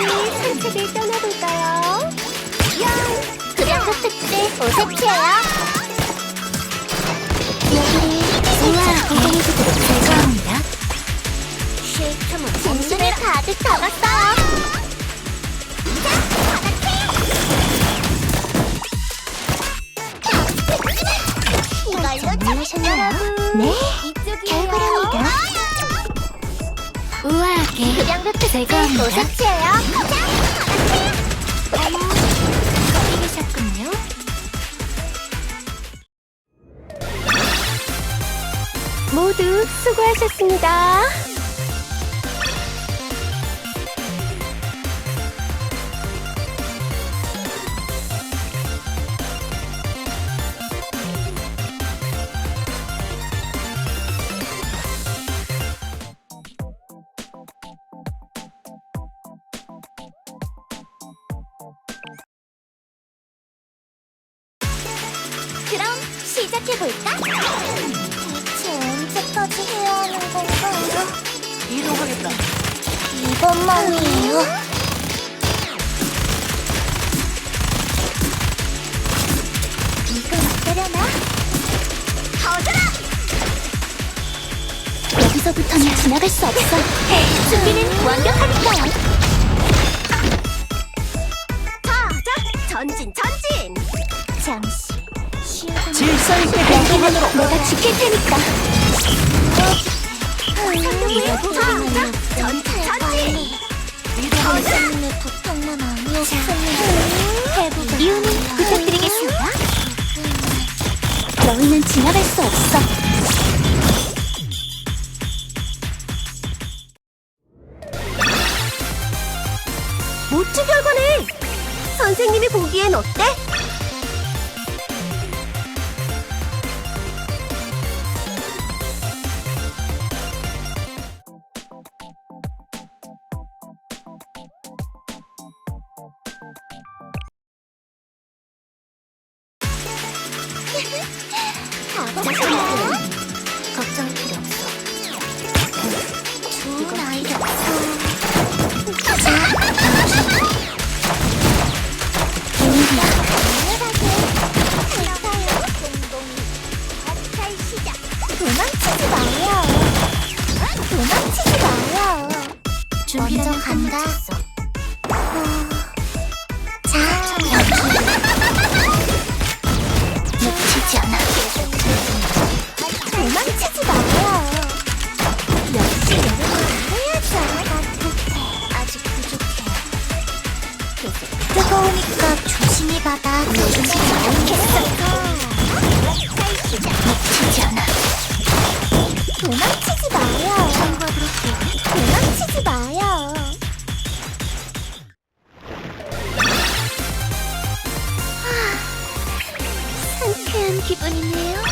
산책을 떠나볼까요? 영! 그랑도 특제 오색채요. 네, 그냥도 특제 오색채요. 어머, 거기 계셨군요. 모두 수고하셨습니다. 시작해볼까? 대체 언제까지 해야 하는 건가요? 이동하겠다. 이번만이에요. 이건 어떠려나? 터져라! 여기서부터는 지나갈 수 없어. 준비는 완벽하니까 여기는 행동하도록. 내가 지킬 테니까. 이유는 부탁드리겠습니다. 너희는 지나갈 수 없어. 멋진 결과네. 선생님이 보기엔 어때? 도망치지 마요. 먼저 간다. 어, 자, 여기. 놓치지 않아. 도망치지 마요. 역시 해야죠. 따뜻해. 아직 부족해. 계속 뜨거우니까 조심히 받아. 놓치지 않겠어. 놓치지 않아. 도망 기분이네요.